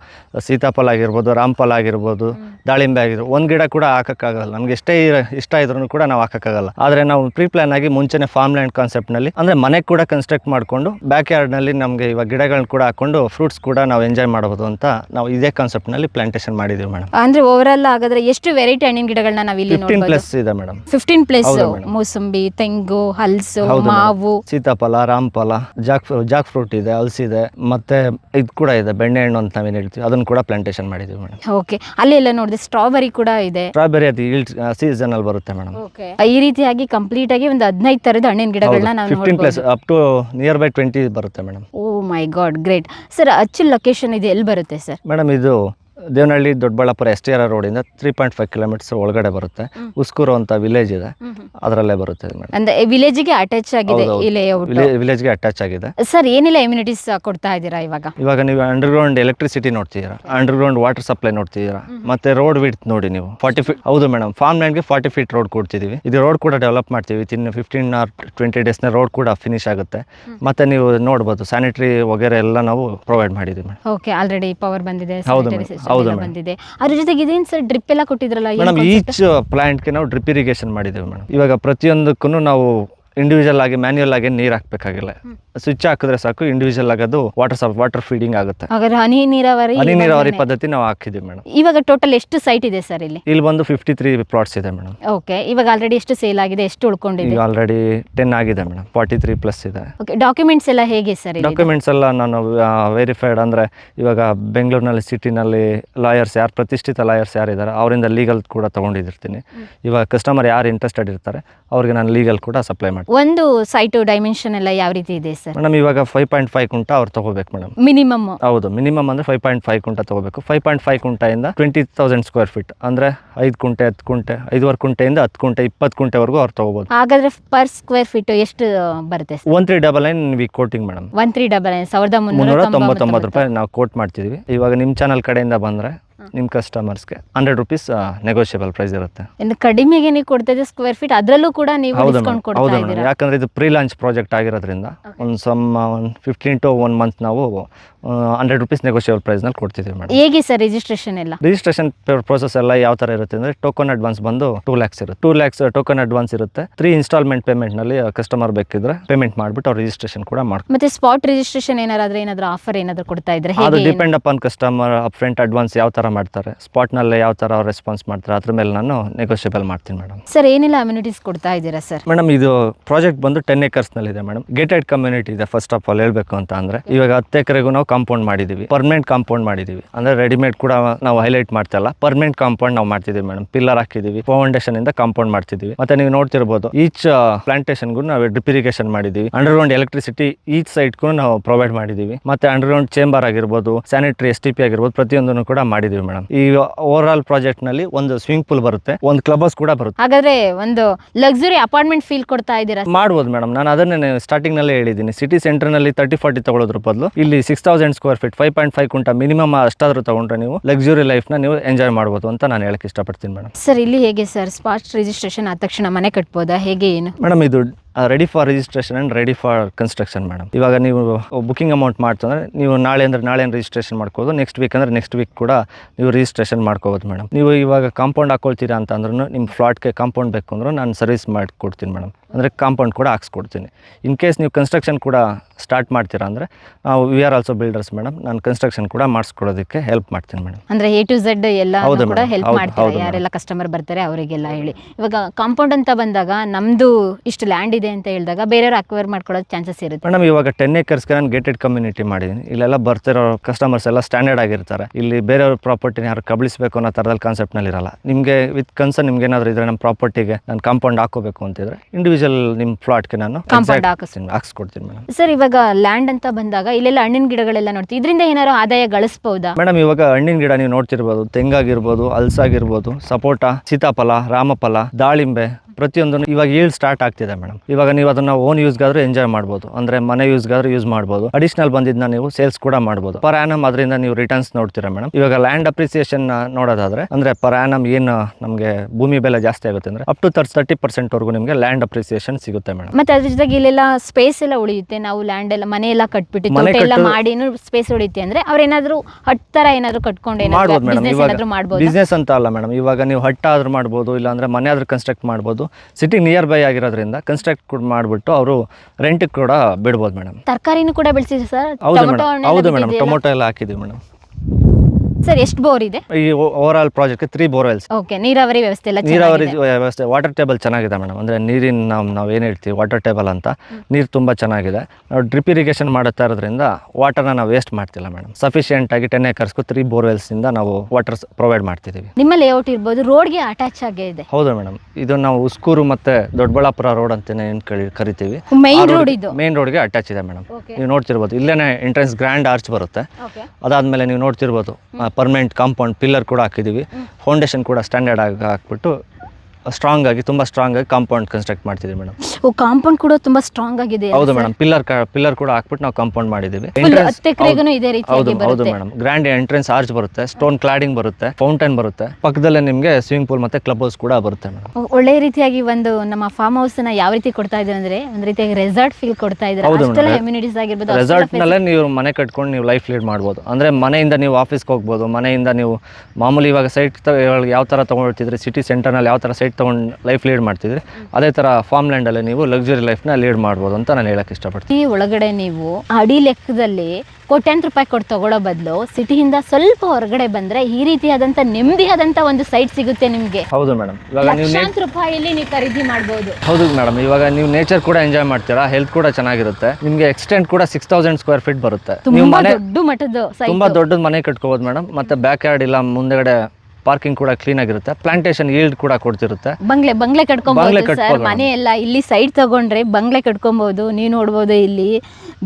ಸೀತಾಫಲ ಆಗಿರ್ಬೋದು ರಾಮ್ಫಲ ಆಗಿರ್ಬೋದು ದಾಳಿಂಬೆ ಆಗಿರ್ಬೋದು ಒಂದು ಗಿಡ ಕೂಡ ಹಾಕೋಕ್ಕಾಗಲ್ಲ. ನಮ್ಗೆ ಎಷ್ಟೇ ಇಷ್ಟ ಇದ್ರೂ ಕೂಡ ನಾವು ಹಾಕೋಕ್ಕಾಗಲ್ಲ. ಆದರೆ ನಾವು ಪ್ರೀ ಪ್ಲಾನ್ ಆಗಿ ಮುಂಚೆನೆ ಫಾರ್ಮ್ ಲ್ಯಾಂಡ್ ಕಾನ್ಸೆಪ್ಟ್ನಲ್ಲಿ ಅಂದರೆ ಮನೆ ಕೂಡ ಕನ್ಸ್ಟ್ರಕ್ಟ್ ಮಾಡಿಕೊಂಡು ಬ್ಯಾಕ್ ಯಾರ್ಡ್ನಲ್ಲಿ ನಮಗೆ ಇವಾಗ ಗಿಡಗಳನ್ನ ಕೂಡ ಹಾಕೊಂಡು ಫ್ರೂಟ್ಸ್ ಕೂಡ ನಾವು ಎಂಜಾಯ್ ಮಾಡ್ಬೋದು ಅಂತ ನಾವು ಇದೇ ಕಾನ್ಸೆಪ್ಟ್ನಲ್ಲಿ ಪ್ಲಾಂಟೇಶನ್ ಮಾಡಿದ್ದೀವಿ ಮೇಡಮ್ ಅಂದರೆ ಓವರ್ ಆಲ್ ಹಾಗಾದ್ರೆ ಎಷ್ಟು ವೆರೈಟಿ ಹಣ್ಣಿನ ಗಿಡಗಳನ್ನ ನಾವು ಇಲ್ಲಿ ಫಿಫ್ಟೀನ್ ಪ್ಲಸ್ ಇದೆ ಮೇಡಮ್ ಫಿಫ್ಟೀನ್ ಪ್ಲಸ್ ಮೂಸಂಬಿ ತೆಂಗು ಹಲಸು ಮಾವು. ಸೀತಾಫಲ ರಾಮ್ಫಲ ಜಾಕ್ ಜಾಕ್ ಫ್ರೂಟ್ ಇದೆ ಹಲ್ಸಿದೆ ಮತ್ತೆ ಇದು ಕೂಡ ಇದೆ ಬೆಣ್ಣೆಹಣ್ಣು ಅಂತ ನಾವೇನು ಹೇಳ್ತೀವಿ. ಅದನ್ನು ಕೂಡ ಪ್ಲಾಂಟೇಶನ್ ಮಾಡಿದೀವಿ ಮೇಡಮ್ ಓಕೆ ಅಲ್ಲಿ ಎಲ್ಲ ನೋಡಿದೆ ಸ್ಟ್ರಾಬೆರಿ ಕೂಡ ಇದೆ. ಸ್ಟ್ರಾಬೆರಿ ಅದು ಸೀಸನ್ ಅಲ್ಲಿ ಬರುತ್ತೆ ಮೇಡಮ್ ಈ ರೀತಿಯಾಗಿ ಕಂಪ್ಲೀಟ್ ಆಗಿ ಒಂದು ಹದಿನೈದು ತರದ ಹಣ್ಣಿನ ಗಿಡಗಳನ್ನ fifteen plus up to near by twenty ಬರುತ್ತೆ madam oh my god great sir ಅಚ್ಚು ಲೊಕೇಶನ್ ಇದು ಎಲ್ಲಿ ಬರುತ್ತೆ ಸರ್ ಮೇಡಮ್ ಇದು Devanahalli Doddaballapur S T R ರೋಡಿಂದ ತ್ರೀ ಪಾಯಿಂಟ್ ಫೈವ್ ಕಿಲೋಮೀಟರ್ಸ್ ಒಳಗಡೆ ಬರುತ್ತೆ. ಉಸ್ಕೂರು ಅಂತ ವಿಲೇಜ್ ಇದೆ. ಅದರಲ್ಲೇ ಬರುತ್ತೆ ಅಂದ್ರೆ ವಿಲೇಜ್ಗೆ ಅಟ್ಯಾಚ್ ಆಗಿದೆ ಈ ಲೇಔಟ್ ವಿಲೇಜ್ಗೆ ಅಟ್ಯಾಚ್ ಆಗಿದೆ. ಸರ್ ಏನಿಲ್ಲ ಇಮ್ಯುನಿಟೀಸ್ ಕೊಡ್ತಾ ಇದ್ದೀರಾ ಇವಾಗ? ಇವಾಗ ನೀವು ಅಂಡರ್ಗ್ರೌಂಡ್ ಎಲೆಕ್ಟ್ರಿಸಿಟಿ ನೋಡ್ತಿದ್ದೀರಾ ಅಂಡರ್ಗ್ರೌಂಡ್ ವಾಟರ್ ಸಪ್ಲೈ ನೋಡ್ತಿದ್ದೀರಾ ಮತ್ತೆ ರೋಡ್ ವಿಡ್ತ್ ನೋಡಿ ನೀವು. ಫಾರ್ಟಿ ಫೀಟ್ ಹೌದು ಮೇಡಮ್. ಫಾರ್ಮ್ ಲ್ಯಾಂಡ್ಗೆ ಫಾರ್ಟಿ ಫೀಟ್ ರೋಡ್ ಕೊಡ್ತಿದ್ದೀವಿ. ಇದು ರೋಡ್ ಕೂಡ ಡೆವಲಪ್ ಮಾಡ್ತೀವಿ. ಇನ್ನು ಫಿಫ್ಟೀನ್ ಆರ್ ಟ್ವೆಂಟಿ ಡೇಸ್ನ ರೋಡ್ ಕೂಡ ಫಿನಿಶ್ ಆಗುತ್ತೆ. ಮತ್ತೆ ನೀವು ನೋಡ್ಬೋದು ಸ್ಯಾನಿಟರಿ ವಗೇರೆ ಎಲ್ಲ ನಾವು ಪ್ರೊವೈಡ್ ಮಾಡಿದ್ದೀವಿ ಮೇಡಮ್. ಓಕೆ ಆಲ್ರೆಡಿ ಪವರ್ ಬಂದಿದೆ ಹೌದು ಹೌದು ಬಂದಿದೆ. ಅದ್ರ ಜೊತೆಗೆ ಇದೇನ್ ಸರ್ ಡ್ರಿಪ್ ಎಲ್ಲ ಕೊಟ್ಟಿದ್ರಲ್ಲ ಏನ್ ಮೇಡಮ್ concept? ಈಚ್ ಪ್ಲಾಂಟ್ಗೆ ನಾವು ಡ್ರಿಪ್ ಇರಿಗೇಷನ್ ಮಾಡಿದ್ದೇವೆ ಮೇಡಮ್ ಇವಾಗ ಪ್ರತಿಯೊಂದಕ್ಕೂ ನಾವು ಇಂಡಿವಿಜುವಲ್ ಆಗಿ ಮ್ಯಾನ್ಯುಯಲ್ ಆಗಿ ನೀರು ಹಾಕ್ಬೇಕಾಗಿಲ್ಲ. ಸ್ವಿಚ್ ಹಾಕಿದ್ರೆ ಸಾಕು ಇಂಡಿವಿಜುವಲ್ ಆಗಿ ಅದು ವಾಟರ್ ಸಪ್ ವಾಟರ್ ಫೀಡಿಂಗ್ ಆಗುತ್ತೆ. ಹಾಗಾದ್ರೆ ಹನಿ ನೀರಾವರಿ ಹನಿ ನೀರಾವರಿ ಪದ್ಧತಿ ನಾವು ಹಾಕಿದ್ದೀವಿ ಮೇಡಮ್. ಇವಾಗ ಟೋಟಲ್ ಎಷ್ಟು ಸೈಟ್ ಇದೆ ಸರ್ ಇಲ್ಲಿ? ಇಲ್ಲಿ ಬಂದು ಫಿಫ್ಟಿ ತ್ರೀ ಪ್ಲಾಟ್ಸ್ ಇದೆ ಮೇಡಮ್. ಓಕೆ ಇವಾಗ ಆಲ್ರೆಡಿ ಎಷ್ಟು ಸೇಲ್ ಆಗಿದೆ ಎಷ್ಟು ಉಳ್ಕೊಂಡಿದೆ? ಈಗ ಆಲ್ರೆಡಿ ಟೆನ್ ಆಗಿದೆ ಮೇಡಮ್ ಫಾರ್ಟಿ ತ್ರೀ ಪ್ಲಸ್ ಇದೆ. ಓಕೆ ಡಾಕ್ಯುಮೆಂಟ್ಸ್ ಎಲ್ಲ ಹೇಗೆ ಸರ್ ಡಾಕ್ಯುಮೆಂಟ್ಸ್ ಎಲ್ಲ ನಾನು ವೆರಿಫೈಡ್ ಅಂದರೆ ಇವಾಗ ಬೆಂಗಳೂರಿನಲ್ಲಿ ಸಿಟಿನಲ್ಲಿ ಲಾಯರ್ಸ್ ಯಾರು ಪ್ರತಿಷ್ಠಿತ ಲಾಯರ್ಸ್ ಯಾರಿದ್ದಾರೆ ಅವರಿಂದ ಲೀಗಲ್ ಕೂಡ ತಗೊಂಡಿದ್ದಿರ್ತೀನಿ ಇವಾಗ ಕಸ್ಟಮರ್ ಯಾರು ಇಂಟ್ರೆಸ್ಟೆಡ್ ಇರ್ತಾರೆ ಅವ್ರಿಗೆ ನಾನು ಲೀಗಲ್ ಕೂಡ ಸಪ್ಲೈ ಮಾಡ್ತೀನಿ. ಒಂದು ಸೈಟು ಡೈಮೆನ್ಷನ್ ಎಲ್ಲ ಯಾವ ರೀತಿ ಇದೆ ಸರ್? ಮೇಡಮ್ ಇವಾಗ ಫೈವ್ ಪಾಯಿಂಟ್ ಫೈವ್ ಕುಂಟ ಅವ್ರು ತಗೋಬೇಕು ಮೇಡಮ್. ಮಿನಿಮಮ್ ಹೌದು ಮಿನಿಮಮ್ ಅಂದ್ರೆ ಫೈವ್ ಪಾಯಿಂಟ್ ಫೈವ್ ಕುಂಟ ತಗೋಬೇಕು. ಫೈವ್ ಪಾಯಿಂಟ್ ಫೈವ್ ಕುಂಟೆಯಿಂದ ಟ್ವೆಂಟಿ ತೌಸಂಡ್ ಸ್ಕ್ವೇರ್ ಫೀಟ್ ಅಂದ್ರೆ ಐದು ಕುಂಟೆ ಹತ್ತು ಕುಂಟೆ ಐದುವರೆ ಕುಂಟೆಯಿಂದ ಹತ್ತು ಕುಂಟೆ ಇಪ್ಪತ್ತು ಕುಂಟೆವರೆಗೂ ಅವ್ರು ತಗೋಬಹುದು ಹಾಗಾದ್ರೆ ಪರ್ ಸ್ಕ್ವೇರ್ ಫೀಟ್ ಎಷ್ಟು ಬರುತ್ತೆ one three double nine we quoting madam one three double ಸಾವಿರದ ಮುನ್ನೂರ ಮುನ್ನೂರ ತೊಂಬತ್ತೊಂಬತ್ತು ರೂಪಾಯಿ. ನಾವು ಕೋಟ್ ಮಾಡ್ತಿದ್ವಿ. ಇವಾಗ ನಿಮ್ಮ ಚಾನಲ್ ಕಡೆಯಿಂದ ಬಂದರೆ ನಿಮ್ಮ ಕಸ್ಟಮರ್ಸ್ಗೆ ಹಂಡ್ರೆಡ್ ರುಪೀಸ್ ನೆಗೋಷಿಯಬಲ್ ಪ್ರೈಸ್ ಇರುತ್ತೆ. ಇನ್ನು ಕಡಿಮೆಗೆ ನೀವು ಕೊಡ್ತಾ ಇದ್ದೀವಿ ಸ್ಕ್ವೇರ್ ಫೀಟ್ ಅದರಲ್ಲೂ ಕೂಡ ನೀವು ಹೌದು ಡಿಸ್ಕೌಂಟ್ ಮೇಡಮ್ ಕೊಡ್ತಾ ಹೌದು ಮೇಡಮ್ ಇದ್ದೀರಾ ಯಾಕಂದ್ರೆ ಇದು ಪ್ರೀ ಲಾಂಚ್ ಪ್ರಾಜೆಕ್ಟ್ ಆಗಿರೋದ್ರಿಂದ ಒಂದು ಸಮ್ ಒಂದು ಫಿಫ್ಟೀನ್ ಟು ಒನ್ ಮಂತ್ ನಾವು ಹಂಡ್ರೆಡ್ ರುಪೀಸ್ ನೆಗೋಷಿಯಬಲ್ ಪ್ರೈಸ್ನಲ್ಲಿ ಕೊಡ್ತಿದ್ದೀವಿ ಮೇಡಮ್ ಹೇಗೆ ಸರ್ ರಿಜಿಸ್ಟ್ರೇಷನ್ ಎಲ್ಲ? ರಿಜಿಸ್ಟ್ರೇಷನ್ ಪ್ರೋಸೆಸ್ ಎಲ್ಲ ಯಾವ ಥರ ಇರುತ್ತೆ ಅಂದರೆ ಟೋಕನ್ ಅಡ್ವಾನ್ಸ್ ಬಂದು ಟೂ ಲ್ಯಾಕ್ಸ್ ಇರುತ್ತೆ. ಟೂ ಲ್ಯಾಕ್ಸ್ ಟೋಕನ್ ಅಡ್ವಾನ್ಸ್ ಇರುತ್ತೆ. ತ್ರೀ ಇನ್ಸ್ಟಾಲ್ಮೆಂಟ್ ಪೇಮೆಂಟ್ನಲ್ಲಿ ಕಸ್ಟಮರ್ ಬೇಕಿದ್ರೆ ಪೇಮೆಂಟ್ ಮಾಡಿಬಿಟ್ಟು ಅವ್ರು ರಿಜಿಸ್ಟ್ರೇಷನ್ ಕೂಡ ಮಾಡ್ತಾರೆ ಮತ್ತೆ ಸ್ಪಾಟ್ ರಿಜಿಸ್ಟ್ರೇಷನ್ ಏನಾರಾದ್ರೆ ಏನಾದ್ರು ಆಫರ್ ಏನಾದ್ರು ಕೊಡ್ತಾ ಇದ್ರೆ ಅದು depend upon customer up front advance ಯಾವ ಥರ ಮಾಡ್ತಾರೆ. ಸ್ಪಾಟ್ನಲ್ಲೇ ಯಾವ ಥರ ಅವ್ರು ರೆಸ್ಪಾನ್ಸ್ ಮಾಡ್ತಾರೆ ಅದ್ರ ಮೇಲೆ ನಾನು ನೆಗೋಷಿಯಬಲ್ ಮಾಡ್ತೀನಿ ಮೇಡಮ್ ಸರ್ ಏನೆಲ್ಲ ಅಮ್ಯುನಿಟೀಸ್ ಕೊಡ್ತಾ ಇದ್ದೀರಾ ಸರ್? ಮೇಡಮ್ ಇದು ಪ್ರಾಜೆಕ್ಟ್ ಬಂದು ಟೆನ್ ಏಕರ್ಸ್ನಲ್ಲಿದೆ ಮೇಡಮ್ ಗೇಟೆಡ್ ಕಮ್ಯುನಿಟಿ ಇದೆ ಫಸ್ಟ್ ಆಫ್ ಆಲ್ ಹೇಳ್ಬೇಕು ಅಂತ ಅಂದರೆ. ಇವಾಗ ಹತ್ತು ಎಕರೆಗೂ ನಾವು ಕಾಂಪೌಂಡ್ ಮಾಡಿದ್ದೀವಿ ಪರ್ಮನೆಂಟ್ ಕಾಂಪೌಂಡ್ ಮಾಡಿದ್ದೀವಿ ಅಂದರೆ ರೆಡಿಮೇಡ್ ಕೂಡ ನಾವು ಹೈಲೈಟ್ ಮಾಡ್ತಲ್ಲ ಪರ್ಮನೆಂಟ್ ಕಾಂಪೌಂಡ್ ನಾವು ಮಾಡ್ತಿದ್ದೀವಿ ಮೇಡಮ್ ಪಿಲ್ಲರ್ ಹಾಕಿದ್ದೀವಿ ಫೌಂಡೇಶನ್ ಇಂದ ಕಾಂಪೌಂಡ್ ಮಾಡ್ತಿದ್ದೀವಿ ಮತ್ತೆ ನೀವು ನೋಡ್ತಿರ್ಬೋದು ಈಚ್ ಪ್ಲಾಂಟೇಶನ್ಗೂ ನಾವು ಡ್ರಿಪ್ ಇರಿಗೇಷನ್ ಮಾಡಿದ್ದೀವಿ ಅಂಡರ್ಗ್ರೌಂಡ್ ಎಲೆಕ್ಟ್ರಿಸಿಟಿ ಈಚ್ ಸೈಟ್ಗೂ ನಾವು ಪ್ರೊವೈಡ್ ಮಾಡಿದ್ದೀವಿ ಮತ್ತೆ ಅಂಡರ್ಗ್ರೌಂಡ್ ಚೇಂಬರ್ ಆಗಿರ್ಬೋದು ಸ್ಯಾನಿಟರಿ ಎಸ್ ಟಿ ಪಿ ಆಗಿರ್ಬೋದು ಪ್ರತಿಯೊಂದನ್ನು ಕೂಡ ಮಾಡಿದ್ದೀವಿ ಮೇಡಮ್ ಈ ಓವರ್ ಆಲ್ ಪ್ರಾಜೆಕ್ಟ್ನಲ್ಲಿ ಒಂದು ಸ್ವಿಮ್ಮಿಂಗ್ ಪೂಲ್ ಬರುತ್ತೆ ಒಂದು ಕ್ಲಬ್ ಹೌಸ್ ಕೂಡ ಬರುತ್ತೆ. ಹಾಗಾದ್ರೆ ಒಂದು ಲಕ್ಸುರಿ ಅಪಾರ್ಟ್ಮೆಂಟ್ ಫೀಲ್ ಕೊಡ್ತಾ ಇದ್ದೀರಾ? ಮಾಡ್ಬೋದು ಮೇಡಮ್ ನಾನು ಅದನ್ನೇ ಸ್ಟಾರ್ಟಿಂಗ್ನಲ್ಲಿ ಹೇಳಿದ್ದೀನಿ. ಸಿಟಿ ಸೆಂಟರ್ನಲ್ಲಿ ತರ್ಟಿ ಫಾರ್ಟಿ ತಗೊಳ್ಳೋದ್ರ ಬದಲು ಇಲ್ಲಿ six thousand square feet five point five ಕುಂಟ ಮಿನಿಮಮ್ ಅಷ್ಟಾದರೂ ತಗೊಂಡ್ರೆ ನೀವು ಲಕ್ಸುರಿ ಲೈಫ್ನ ನೀವು ಎಂಜಾಯ್ ಮಾಡ್ಬೋದು ಅಂತ ನಾನು ಹೇಳಕ್ ಇಷ್ಟಪಡ್ತೀನಿ ಮೇಡಮ್ ಸರ್ ಇಲ್ಲಿ ಹೇಗೆ ಸರ್ ಸ್ಪಾಟ್ ರಿಜಿಸ್ಟ್ರೇಷನ್ ಆದ ತಕ್ಷಣ ಮನೆ ಕಟ್ಬೋದಾ? ಹೇಗೆ ಏನು? ಮೇಡಮ್ ಇದು ready for registration and ready for construction madam ಇವಾಗ ನೀವು ಬುಕಿಂಗ್ ಅಮೌಂಟ್ ಮಾಡ್ತಂದ್ರೆ ನೀವು ನಾಳೆ ಅಂದ್ರೆ ನಾಳೆ ರಿಜಿಸ್ಟ್ರೇಷನ್ ಮಾಡ್ಕೋಬೋದು ನೆಕ್ಸ್ಟ್ ವೀಕ್ ಅಂದ್ರೆ ನೆಕ್ಸ್ಟ್ ವೀಕ್ ಕೂಡ ನೀವು ರಿಜಿಸ್ಟ್ರೇಷನ್ ಮಾಡ್ಕೋಬೋದು ಮೇಡಮ್ ನೀವು ಇವಾಗ ಕಾಂಪೌಂಡ್ ಹಾಕೊಳ್ತೀರಾ ಅಂತ ಅಂದ್ರೂ ನಿಮ್ಮ ಫ್ಲಾಟ್ಗೆ ಕಾಂಪೌಂಡ್ ಬೇಕು ಅಂದ್ರೂ ನಾನು ಸರ್ವಿಸ್ ಮಾಡಿಕೊಡ್ತೀನಿ ಮೇಡಮ್ ಅಂದರೆ ಕಾಂಪೌಂಡ್ ಕೂಡ ಹಾಕ್ಸ್ಕೊಡ್ತೀನಿ. ಇನ್ ಕೇಸ್ ನೀವು ಕನ್ಸ್ಟ್ರಕ್ಷನ್ ಕೂಡ ಸ್ಟಾರ್ಟ್ ಮಾಡ್ತೀರಾ ಅಂದರೆ we are also builders madam ನಾನು ಕನ್ಸ್ಟ್ರಕ್ಷನ್ ಕೂಡ ಮಾಡಿಸ್ಕೊಡೋದಕ್ಕೆ ಹೆಲ್ಪ್ ಮಾಡ್ತೀನಿ ಮೇಡಮ್ ಅಂದರೆ ಎ ಟು ಝೆಡ್ ಎಲ್ಲ ಕೂಡ. ಹೆಲ್ಪ್ ಮಾಡ್ತೀನಿ ಯಾರೆಲ್ಲ ಕಸ್ಟಮರ್ ಬರ್ತಾರೆ ಅವರಿಗೆಲ್ಲ ಹೇಳಿ. ಇವಾಗ ಕಾಂಪೌಂಡ್ ಅಂತ ಬಂದಾಗ ನಮ್ಮದು ಇಷ್ಟು ಲ್ಯಾಂಡ್ ಇದೆ ಅಂತ ಹೇಳಿದಾಗ ಬೇರೆಯವ್ರು ಅಕ್ವೈರ್ ಮಾಡ್ಕೊಳ್ಳೋಕೆ ಚಾನ್ಸಸ್ ಇರುತ್ತೆ. ಮೇಡಮ್ ಇವಾಗ ಟೆನ್ ಏಕರ್ಸ್ಗೆ ನಾನು ಗೇಟೆಡ್ ಕಮ್ಯುನಿಟಿ ಮಾಡಿದ್ದೀನಿ. ಇಲ್ಲೆಲ್ಲ ಬರ್ತಿರೋ ಕಸ್ಟಮರ್ಸ್ ಎಲ್ಲ ಸ್ಟ್ಯಾಂಡರ್ಡ್ ಆಗಿರ್ತಾರೆ. ಇಲ್ಲಿ ಬೇರೆಯವ್ರ ಪ್ರಾಪರ್ಟಿನ ಯಾರು ಕಬಳಿಸಬೇಕು ಅನ್ನೋ ಥರದಲ್ಲಿ ಕಾನ್ಸೆಪ್ಟ್ನಲ್ಲಿ ಇರಲ್ಲ ನಿಮಗೆ ವಿತ್ ಕನ್ಸರ್ನ್ ನಿಮ್ಗೆ ಏನಾದರೂ ಇದ್ರೆ ನಮ್ಮ ಪ್ರಾಪರ್ಟಿಗೆ ನಾನು ಕಾಂಪೌಂಡ್ ಹಾಕೋಬೇಕು ಅಂತಿದ್ರೆ ಇಂಡಿವಿಜುವಲ್ ನಿಮ್ಮ ಪ್ಲಾಟ್ಗೆ ನಾನು ಕಾಂಪೌಂಡ್ ಹಾಕಿಸ್ತೀನಿ. ಹಾಕ್ಸ್ಕೊಡ್ತೀನಿ ಮೇಡಮ್ ಸರ್ ಇವಾಗ ಲ್ಯಾಂಡ್ ಅಂತ ಬಂದಾಗ ಇಲ್ಲೆಲ್ಲ ಹಣ್ಣಿನ ಗಿಡಗಳೆಲ್ಲ ನೋಡ್ತೀವಿ. ಇದರಿಂದ ಏನಾದ್ರು ಆದಾಯ ಗಳಿಸ್ಬೋದಾ? ಮೇಡಮ್ ಇವಾಗ ಹಣ್ಣಿನ ಗಿಡ ನೀವು ನೋಡ್ತಿರ್ಬೋದು. ತೆಂಗಾಗಿರ್ಬೋದು ಅಲ್ಸಾಗಿರ್ಬೋದು ಸಪೋಟ ಸೀತಾಫಲ ರಾಮಫಲ ದಾಳಿಂಬೆ ಪ್ರತಿಯೊಂದು ಇವಾಗ ಈಲ್ಡ್ ಸ್ಟಾರ್ಟ್ ಆಗ್ತಿದೆ ಮೇಡಮ್ ಇವಾಗ ನೀವು ಅದನ್ನ ಓನ್ ಯೂಸ್ಗಾದ್ರೂ ಎಂಜಾಯ್ ಮಾಡ್ಬೋದು. ಅಂದ್ರೆ ಮನೆ ಯೂಸ್ಗಾದ್ರೂ ಯೂಸ್ ಮಾಡ್ಬೋದು. ಅಡಿಷನಲ್ ಬಂದಿದ್ದನ್ನ ನೀವು ಸೇಲ್ಸ್ ಕೂಡ ಮಾಡ್ಬೋದು. ಪರ್ ಆನಮ್ ಅದರಿಂದ ನೀವು ರಿಟರ್ನ್ಸ್ ನೋಡ್ತೀರಾ ಮೇಡಮ್ ಇವಾಗ ಲ್ಯಾಂಡ್ ಅಪ್ರಿಸಿಯೇಷನ್ ನೋಡೋದಾದ್ರೆ ಅಂದ್ರೆ ಪರ್ ಆನಮ್ ಏನು ನಮಗೆ ಭೂಮಿ ಬೆಲೆ ಜಾಸ್ತಿ ಆಗುತ್ತೆ ಅಂದ್ರೆ up to thirty thirty percent ವರೆಗೂ ನಿಮಗೆ ಲ್ಯಾಂಡ್ ಅಪ್ರಿಸಿಯೇಷನ್ ಸಿಗುತ್ತೆ ಮೇಡಮ್ ಮತ್ತೆ ಅದ್ರ ಜೊತೆಗೆ ಇಲ್ಲೆಲ್ಲ ಸ್ಪೇಸ್ ಎಲ್ಲ ಉಳಿಯುತ್ತೆ. ನಾವು ಲ್ಯಾಂಡ್ ಎಲ್ಲ ಮನೆ ಎಲ್ಲ ಕಟ್ಬಿಟ್ಟು ತೋಟ ಎಲ್ಲ ಮಾಡಿನೂ ಸ್ಪೇಸ್ ಉಳಿಯುತ್ತೆ ಅಂದ್ರೆ ಅವ್ರೇನಾದ್ರು ಹಟ್ ತರ ಏನಾದ್ರು ಕಟ್ಕೊಂಡು ಏನಾದ್ರು ಮಾಡ್ಬೋದು ಬಿಸ್ನೆಸ್ ಅಂತ ಅಲ್ಲ ಮೇಡಮ್ ಇವಾಗ ನೀವು ಹಟ್ ಆದ್ರೂ ಮಾಡ್ಬೋದು ಇಲ್ಲಾಂದ್ರೆ ಮನೆ ಆದ್ರೂ ಕನ್ಸ್ಟ್ರಕ್ಟ್ ಮಾಡ್ಬೋದು. ಸಿಟಿ ನಿಯರ್ ಬೈ ಆಗಿರೋದ್ರಿಂದ ಕನ್ಸ್ಟ್ರಕ್ಟ್ ಕೂಡ ಮಾಡಿಬಿಟ್ಟು ಅವರು ರೆಂಟಿಗೆ ಕೂಡ ಬಿಡ್ಬೋದು ಮೇಡಮ್. ತರಕಾರಿನೂ ಕೂಡ ಬೆಳೆಸಿದ್ರಿ ಸರ್? ಹೌದು ಮೇಡಮ್ ಹೌದು ಮೇಡಮ್ ಟೊಮೊಟೊ ಎಲ್ಲ ಹಾಕಿದ್ದೀವಿ ಮೇಡಮ್. ಸರ್ ಎಷ್ಟು ಬೋರ್ ಇದೆ? ಈ overall project three borewells okay ನೀರಾವರಿ ವ್ಯವಸ್ಥೆ ಎಲ್ಲ ನೀರಾವರಿ ಚೆನ್ನಾಗಿದೆ. ವ್ಯವಸ್ಥೆ ವಾಟರ್ ಟೇಬಲ್ ಚೆನ್ನಾಗಿದೆ ಮೇಡಮ್ ಅಂದರೆ ನೀರಿನ ನಾವು ನಾವು ಏನು ಹೇಳ್ತೀವಿ ವಾಟರ್ ಟೇಬಲ್ ಅಂತ. ನೀರು ತುಂಬ ಚೆನ್ನಾಗಿದೆ. ನಾವು ಡ್ರಿಪ್ ಇರಿಗೇಷನ್ ಮಾಡುತ್ತಾ ಇರೋದ್ರಿಂದ ವಾಟರ್ನ ನಾವು ವೇಸ್ಟ್ ಮಾಡ್ತಿಲ್ಲ ಮೇಡಮ್ ಸಫಿಷಿಯೆಂಟ್ ಆಗಿ ಟೆನ್ ಏಕರ್ಸ್ಗೂ ತ್ರೀ ಬೋರ್ವೆಲ್ಸಿಂದ ನಾವು ವಾಟರ್ ಪ್ರೊವೈಡ್ ಮಾಡ್ತಿದ್ದೀವಿ ನಿಮ್ಮ ಲೇಔಟ್ ಇರ್ಬೋದು ರೋಡ್ಗೆ ಅಟ್ಯಾಚ್ ಆಗೇ ಇದೆ. ಹೌದು ಮೇಡಮ್ ಇದು ನಾವು ಉಸ್ಕೂರು ಮತ್ತೆ ದೊಡ್ಡಬಳ್ಳಾಪುರ ರೋಡ್ ಅಂತಲೇ ಏನು ಕರಿ ಕರಿತೀವಿ. ಮೇನ್ ರೋಡ್ ಇದು. ಮೇನ್ ರೋಡ್ಗೆ ಅಟ್ಯಾಚ್ ಇದೆ ಮೇಡಮ್ ನೀವು ನೋಡ್ತಿರ್ಬೋದು ಇಲ್ಲೇನೆ ಎಂಟ್ರೆನ್ಸ್ ಗ್ರ್ಯಾಂಡ್ ಆರ್ಚ್ ಬರುತ್ತೆ. ಓಕೆ ಅದಾದಮೇಲೆ ನೀವು ನೋಡ್ತಿರ್ಬೋದು ಪರ್ಮನೆಂಟ್ ಕಾಂಪೌಂಡ್ ಪಿಲ್ಲರ್ ಕೂಡ ಹಾಕಿದ್ದೀವಿ. ಫೌಂಡೇಶನ್ ಕೂಡ ಸ್ಟ್ಯಾಂಡರ್ಡ್ ಆಗಿ ಹಾಕ್ಬಿಟ್ಟು ಸ್ಟ್ರಾಂಗ್ ಆಗಿ ತುಂಬ ಸ್ಟ್ರಾಂಗ್ ಆಗಿ ಕಾಂಪೌಂಡ್ ಕನ್ಸ್ಟ್ರಕ್ಟ್ ಮಾಡ್ತಿದ್ದೀವಿ ಮೇಡಮ್ ಓ ಕಾಂಪೌಂಡ್ ಕೂಡ ತುಂಬಾ ಸ್ಟ್ರಾಂಗ್ ಆಗಿದೆ ಹೌದು ಮೇಡಮ್ ಪಿಲ್ಲರ್ ಪಿಲ್ಲರ್ ಕೂಡ ಹಾಕ್ಬಿಟ್ಟು ನಾವು ಕಾಂಪೌಂಡ್ ಮಾಡಿದ್ದೀವಿ. ಇದೇ ಹೌದು ಹೌದು ಮೇಡಮ್ ಗ್ರ್ಯಾಂಡ್ ಎಂಟ್ರೆನ್ಸ್ ಆರ್ಚ್ ಬರುತ್ತೆ ಸ್ಟೋನ್ ಕ್ಲಾಡಿಂಗ್ ಬರುತ್ತೆ ಫೌಂಟೈನ್ ಬರುತ್ತೆ. ಪಕ್ಕದಲ್ಲೇ ನಿಮಗೆ ಸ್ವಿಮ್ಮಿಂಗ್ ಪೂಲ್ ಮತ್ತೆ ಕ್ಲಬ್ ಹೌಸ್ ಕೂಡ ಬರುತ್ತೆ ಮೇಡಮ್ ಒಳ್ಳೆ ರೀತಿಯಾಗಿ ಒಂದು ನಮ್ಮ ಫಾರ್ಮ್ ಹೌಸ್ನ ಯಾವ ರೀತಿ ಕೊಡ್ತಾ ಇದ್ದಾರೆ ಅಂದ್ರೆ ಒಂದ್ ರೀತಿಯಾಗಿ ರೆಸಾರ್ಟ್ ಫೀಲ್ ಕೊಡ್ತಾ ಇದ್ದಾರೆ. ಹೌದು ಆಗಿರ್ಬೋದು ರೆಸಾರ್ಟ್ ನಲ್ಲೇ ನೀವು ಮನೆ ಕಟ್ಕೊಂಡು ನೀವು ಲೈಫ್ ಲೀಡ್ ಮಾಡ್ಬೋದು. ಅಂದ್ರೆ ಮನೆಯಿಂದ ನೀವು ಆಫೀಸ್ಗೆ ಹೋಗ್ಬೋದು ಮನೆಯಿಂದ ನೀವು ಮಾಮೂಲಿ ಇವಾಗ ಸೈಟ್ ಯಾವ ತರ ತಗೊಂಡಿರ್ತಿದ್ರೆ ಸಿಟಿ ಸೆಂಟರ್ನಲ್ಲಿ ಯಾವ ತರ ಸೈಟ್ ತೊಗೊಂಡು ಲೈಫ್ ಲೀಡ್ ಮಾಡ್ತಿದ್ರೆ ಅದೇ ಥರ ಫಾರ್ಮ್ ಲ್ಯಾಂಡಲ್ಲಿ ನೀವು ಲಕ್ಸುರಿ ಲೈಫ್ನ ಲೀಡ್ ಮಾಡ್ಬೋದು ಅಂತ ನಾನು ಹೇಳಕ್ಕೆ ಇಷ್ಟಪಡ್ತೀನಿ. ಈ ಒಳಗಡೆ ನೀವು ಅಡಿ ಲೆಕ್ಕದಲ್ಲಿ ಕೋಟ್ಯಾಂತರ ರೂಪಾಯಿ ಕೊಟ್ಟು ತಗೊಳ್ಳೋ ಬದಲು ಸಿಟಿಯಿಂದ ಸ್ವಲ್ಪ ಹೊರಗಡೆ ಬಂದ್ರೆ ಈ ರೀತಿಯಾದಂತ ನೆಮ್ಮದಿಯಾದಂತ ಒಂದು ಸೈಟ್ ಸಿಗುತ್ತೆ ನಿಮ್ಗೆ. ಹೌದು ಮೇಡಮ್ ಇವಾಗ ನೀವು ನೇ ಲಕ್ಷಾಂತರ ನೀವು ಖರೀದಿ ಮಾಡ್ಬೋದು. ಹೌದು ಮೇಡಮ್ ಇವಾಗ ನೀವು ನೇಚರ್ ಕೂಡ ಎಂಜಾಯ್ ಮಾಡ್ತೀರಾ ಹೆಲ್ತ್ ಕೂಡ ಚೆನ್ನಾಗಿರುತ್ತೆ. ನಿಮಗೆ ಎಕ್ಸ್ಟೆಂಟ್ ಕೂಡ ಸಿಕ್ಸ್ ತೌಸಂಡ್ ಸ್ಕ್ವೇರ್ ಫೀಟ್ ಬರುತ್ತೆ. ನೀವು ತುಂಬಾ ಮನೆ ದೊಡ್ಡ ಮಟ್ಟದ ಸೈಟ್ ತುಂಬಾ ದೊಡ್ಡದ ಮನೆ ಕಟ್ಕೋಬಹುದು ಮೇಡಮ್ ಮತ್ತೆ ಬ್ಯಾಕ್ ಯಾರ್ಡ್ ಇಲ್ಲ ಮುಂದೆಗಡೆ ಪಾರ್ಕಿಂಗ್ ಕೂಡ ಕ್ಲೀನ್ ಆಗಿರುತ್ತೆ. ಪ್ಲಾಂಟೇಶನ್ ಈಲ್ಡ್ ಕೂಡ ಕೊಡ್ತಿರುತ್ತೆ. ಬಂಗ್ಲೆ ಬಂಗ್ಲೆ ಬಂಗ್ಲೆ ಕಟ್ಕೊಬಹುದು ಸರ್. ಕಟ್ಬೋದು. ಮನೆ ಎಲ್ಲ ಇಲ್ಲಿ ಸೈಡ್ ತಗೊಂಡ್ರೆ ಬಂಗ್ಲೆ ಕಟ್ಕೊಬಹುದು ನೀವು ನೋಡ್ಬೋದು ಇಲ್ಲಿ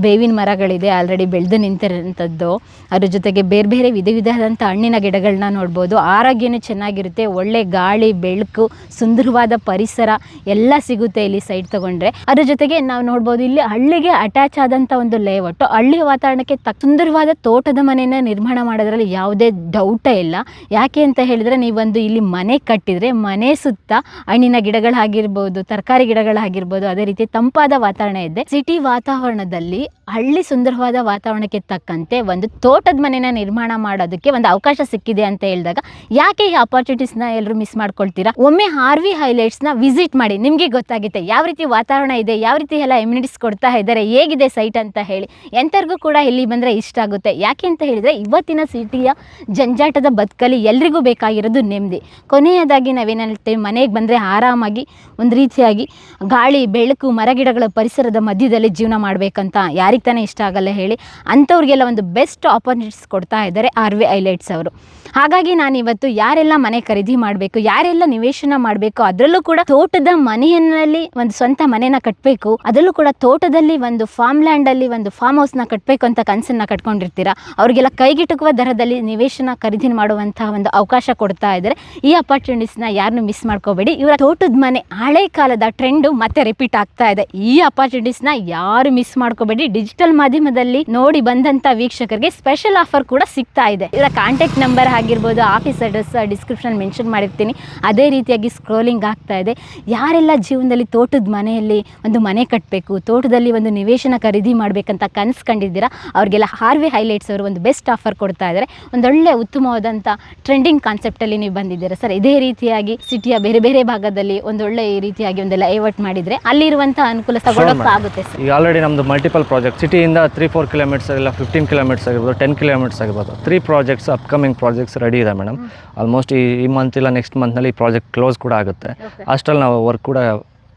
ಬೇವಿನ ಮರಗಳಿದೆ ಆಲ್ರೆಡಿ ಬೆಳೆದು ನಿಂತಿರೋಂಥದ್ದು ಅದ್ರ ಜೊತೆಗೆ ಬೇರೆ ಬೇರೆ ವಿಧ ವಿಧವಾದಂಥ ಹಣ್ಣಿನ ಗಿಡಗಳನ್ನ ನೋಡ್ಬೋದು. ಆರೋಗ್ಯನೂ ಚೆನ್ನಾಗಿರುತ್ತೆ. ಒಳ್ಳೆ ಗಾಳಿ ಬೆಳಕು ಸುಂದರವಾದ ಪರಿಸರ ಎಲ್ಲ ಸಿಗುತ್ತೆ ಇಲ್ಲಿ ಸೈಡ್ ತಗೊಂಡ್ರೆ. ಅದ್ರ ಜೊತೆಗೆ ನಾವು ನೋಡ್ಬೋದು ಇಲ್ಲಿ ಹಳ್ಳಿಗೆ ಅಟ್ಯಾಚ್ ಆದಂಥ ಒಂದು ಲೇಔಟ್ ಹಳ್ಳಿ ವಾತಾವರಣಕ್ಕೆ ತಕ್ಕ ಸುಂದರವಾದ ತೋಟದ ಮನೆಯನ್ನ ನಿರ್ಮಾಣ ಮಾಡೋದ್ರಲ್ಲಿ ಯಾವುದೇ ಡೌಟೇ ಇಲ್ಲ. ಯಾಕೆ ಅಂತ ಹೇಳಿದ್ರೆ ನೀವೊಂದು ಇಲ್ಲಿ ಮನೆ ಕಟ್ಟಿದ್ರೆ ಮನೆ ಸುತ್ತ ಹಣ್ಣಿನ ಗಿಡಗಳಾಗಿರ್ಬೋದು ತರಕಾರಿ ಗಿಡಗಳಾಗಿರ್ಬೋದು ಅದೇ ರೀತಿ ತಂಪಾದ ವಾತಾವರಣ ಇದೆ. ಸಿಟಿ ವಾತಾವರಣದಲ್ಲಿ ಹಳ್ಳಿ ಸುಂದರವಾದ ವಾತಾವರಣಕ್ಕೆ ತಕ್ಕಂತೆ ಒಂದು ತೋಟದ ಮನೆನ ನಿರ್ಮಾಣ ಮಾಡೋದಕ್ಕೆ ಒಂದು ಅವಕಾಶ ಸಿಕ್ಕಿದೆ ಅಂತ ಹೇಳಿದಾಗ ಯಾಕೆ ಈ ಅಪಾರ್ಚುನಿಟೀಸ್ನ ಎಲ್ಲರೂ ಮಿಸ್ ಮಾಡ್ಕೊಳ್ತೀರಾ? ಒಮ್ಮೆ ಆರ್ ವಿ ಹೈಲೈಟ್ಸ್ನ ವಿಸಿಟ್ ಮಾಡಿ, ನಿಮಗೆ ಗೊತ್ತಾಗುತ್ತೆ ಯಾವ ರೀತಿ ವಾತಾವರಣ ಇದೆ, ಯಾವ ರೀತಿ ಎಲ್ಲ ಎಮ್ಯುನಿಟೀಸ್ ಕೊಡ್ತಾ ಇದ್ದಾರೆ, ಹೇಗಿದೆ ಸೈಟ್ ಅಂತ ಹೇಳಿ. ಎಂಥರಿಗೂ ಕೂಡ ಇಲ್ಲಿ ಬಂದರೆ ಇಷ್ಟ ಆಗುತ್ತೆ. ಯಾಕೆ ಅಂತ ಹೇಳಿದರೆ ಇವತ್ತಿನ ಸಿಟಿಯ ಜಂಜಾಟದ ಬದುಕಲ್ಲಿ ಎಲ್ರಿಗೂ ಬೇಕಾಗಿರೋದು ನೆಮ್ಮದಿ. ಕೊನೆಯದಾಗಿ ನಾವೇನು ಹೇಳ್ತೇವೆ, ಮನೆಗೆ ಬಂದರೆ ಆರಾಮಾಗಿ, ಒಂದು ರೀತಿಯಾಗಿ ಗಾಳಿ, ಬೆಳಕು, ಮರಗಿಡಗಳ ಪರಿಸರದ ಮಧ್ಯದಲ್ಲಿ ಜೀವನ ಮಾಡಬೇಕಂತ ಯಾರಿಗೆ ತಾನೇ ಇಷ್ಟ ಆಗಲ್ಲ ಹೇಳಿ, ಅಂಥವ್ರಿಗೆಲ್ಲ ಒಂದು ಬೆಸ್ಟ್ ಆಪರ್ಚುನಿಟೀಸ್ ಕೊಡ್ತಾ ಇದ್ದಾರೆ ಆರ್ ವಿ ಹೈಲೈಟ್ಸ್ ಅವರು. ಹಾಗಾಗಿ ನಾನು ಇವತ್ತು ಯಾರೆಲ್ಲ ಮನೆ ಖರೀದಿ ಮಾಡಬೇಕು, ಯಾರೆಲ್ಲ ನಿವೇಶನ ಮಾಡಬೇಕು, ಅದರಲ್ಲೂ ಕೂಡ ತೋಟದ ಮನೆಯಲ್ಲಿ ಒಂದು ಸ್ವಂತ ಮನೆನ ಕಟ್ಟಬೇಕು ಅದರಲ್ಲೂ ಕೂಡ ತೋಟದಲ್ಲಿ ಒಂದು ಫಾರ್ಮ್ ಲ್ಯಾಂಡಲ್ಲಿ ಒಂದು ಫಾರ್ಮ್ ಹೌಸ್ನ ಕಟ್ಟಬೇಕು ಅಂತ ಕನಸನ್ನ ಕಟ್ಕೊಂಡಿರ್ತೀರಾ? ಅವರಿಗೆಲ್ಲ ಕೈಗೆಟುಕುವ ದರದಲ್ಲಿ ನಿವೇಶನ ಖರೀದಿ ಮಾಡುವಂತಹ ಒಂದು ಅವಕಾಶ ಕೊಡ್ತಾ ಇದ್ದಾರೆ. ಈ ಅಪಾರ್ಚುನಿಟೀಸ್ನ ಯಾರನ್ನು ಮಿಸ್ ಮಾಡ್ಕೋಬೇಡಿ. ಇವರ ತೋಟದ ಮನೆ ಹಳೆ ಕಾಲದ ಟ್ರೆಂಡು ಮತ್ತೆ ರಿಪೀಟ್ ಆಗ್ತಾ ಇದೆ. ಈ ಅಪಾರ್ಚುನಿಟೀಸ್ನ ಯಾರು ಮಿಸ್ ಮಾಡ್ಕೋಬೇಡಿ. ಡಿಜಿಟಲ್ ಮಾಧ್ಯಮದಲ್ಲಿ ನೋಡಿ ಬಂದಂತ ವೀಕ್ಷಕರಿಗೆ ಸ್ಪೆಷಲ್ ಆಫರ್ ಕೂಡ ಸಿಗ್ತಾ ಇದೆ. ಇವರ ಕಾಂಟ್ಯಾಕ್ಟ್ ನಂಬರ್ ಆಗಿರ್ಬೋದು ಆಫೀಸ್ ಅಡ್ರೆಸ್ ಡಿಸ್ಕ್ರಿಪ್ಷನ್ ಮೆನ್ಷನ್ ಮಾಡಿರ್ತೀನಿ. ಅದೇ ರೀತಿಯಾಗಿ ಸ್ಕ್ರೋಲಿಂಗ್ ಆಗ್ತಾ ಇದೆ. ಯಾರೆಲ್ಲ ಜೀವನದಲ್ಲಿ ತೋಟದ ಮನೆಯಲ್ಲಿ ಒಂದು ಮನೆ ಕಟ್ಟಬೇಕು ತೋಟದಲ್ಲಿ ಒಂದು ನಿವೇಶನ ಖರೀದಿ ಮಾಡಬೇಕಂತ ಕನಸು ಕಂಡಿದ್ದೀರಾ? ಅವ್ರಿಗೆಲ್ಲ ಹಾರ್ವೆ ಹೈಲೈಟ್ಸ್ ಅವರು ಒಂದು ಬೆಸ್ಟ್ ಆಫರ್ ಕೊಡ್ತಾ ಇದ್ದಾರೆ. ಒಂದೊಳ್ಳೆ ಉತ್ತಮವಾದಂಥ ಟ್ರೆಂಡಿಂಗ್ ಕಾನ್ಸೆಪ್ಟಲ್ಲಿ ನೀವು ಬಂದಿದ್ದೀರಾ? ಸರ್ ಇದೇ ರೀತಿಯಾಗಿ ಸಿಟಿಯ ಬೇರೆ ಬೇರೆ ಭಾಗದಲ್ಲಿ ಒಂದೊಳ್ಳೆ ಈ ರೀತಿಯಾಗಿ ಒಂದೆಲ್ಲ ಏವಟ್ ಮಾಡಿದರೆ ಅಲ್ಲಿರುವಂಥ ಅನುಕೂಲ ತಗೊಳ್ಳೋಕ್ಕಾಗುತ್ತೆ ಸರ್. ಈಗ ಆಲ್ರೆಡಿ ನಮ್ಮದು ಮಲ್ಟಿಪಲ್ ಪ್ರಾಜೆಕ್ಟ್ ಸಿಟಿಯಿಂದ ತ್ರೀ ಫೋರ್ ಕಿಲೋಮೀಟರ್ಸ್ ಇಲ್ಲ ಫಿಫ್ಟೀನ್ ಕಿಲೋಮೀಟರ್ಸ್ ಆಗಿರ್ಬೋದು ಟೆನ್ ಕಿಲೋಮೀಟರ್ಸ್ ಆಗಿರ್ಬೋದು. Three projects upcoming projects ready ಇದೆ ಮೇಡಮ್ ಆಲ್ಮೋಸ್ಟ್ ಈ ಈ ಮಂತ್ ಇಲ್ಲ ನೆಕ್ಸ್ಟ್ ಮಂತ್ನಲ್ಲಿ ಈ ಪ್ರಾಜೆಕ್ಟ್ ಕ್ಲೋಸ್ ಕೂಡ ಆಗುತ್ತೆ. ಅಷ್ಟರಲ್ಲಿ ನಾವು ವರ್ಕ್ ಕೂಡ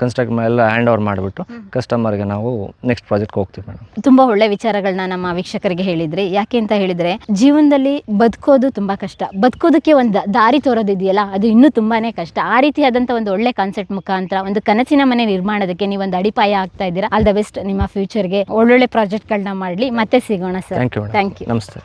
ಕನ್ಸ್ಟ್ರಕ್ಟ್ ಎಲ್ಲ ಹ್ಯಾಂಡ್ ಓವರ್ ಮಾಡಿಬಿಟ್ಟು ಕಸ್ಟಮರ್ಗೆ ನಾವು ನೆಕ್ಸ್ಟ್ ಪ್ರಾಜೆಕ್ಟ್ಗೆ ಹೋಗ್ತೀವಿ ಮೇಡಮ್ ತುಂಬ ಒಳ್ಳೆ ವಿಚಾರಗಳನ್ನ ನಮ್ಮ ವೀಕ್ಷಕರಿಗೆ ಹೇಳಿದ್ರಿ. ಯಾಕೆ ಅಂತ ಹೇಳಿದ್ರೆ ಜೀವನದಲ್ಲಿ ಬದುಕೋದು ತುಂಬಾ ಕಷ್ಟ. ಬದುಕೋದಕ್ಕೆ ಒಂದು ದಾರಿ ತೋರೋದಿದೆಯಲ್ಲ ಅದು ಇನ್ನೂ ತುಂಬಾನೇ ಕಷ್ಟ. ಆ ರೀತಿಯಾದಂಥ ಒಂದು ಒಳ್ಳೆ ಕಾನ್ಸೆಪ್ಟ್ ಮುಖಾಂತರ ಒಂದು ಕನಸಿನ ಮನೆ ನಿರ್ಮಾಣದಕ್ಕೆ ನೀವು ಒಂದು ಅಡಿಪಾಯ ಆಗ್ತಾ ಇದ್ದೀರಾ. ಆಲ್ ದ ಬೆಸ್ಟ್ ನಿಮ್ಮ ಫ್ಯೂಚರ್ಗೆ ಒಳ್ಳೊಳ್ಳೆ ಪ್ರಾಜೆಕ್ಟ್ಗಳನ್ನ ಮಾಡಲಿ. ಮತ್ತೆ ಸಿಗೋಣ ಸರ್ ಥ್ಯಾಂಕ್ ಯು ನಮಸ್ತೆ.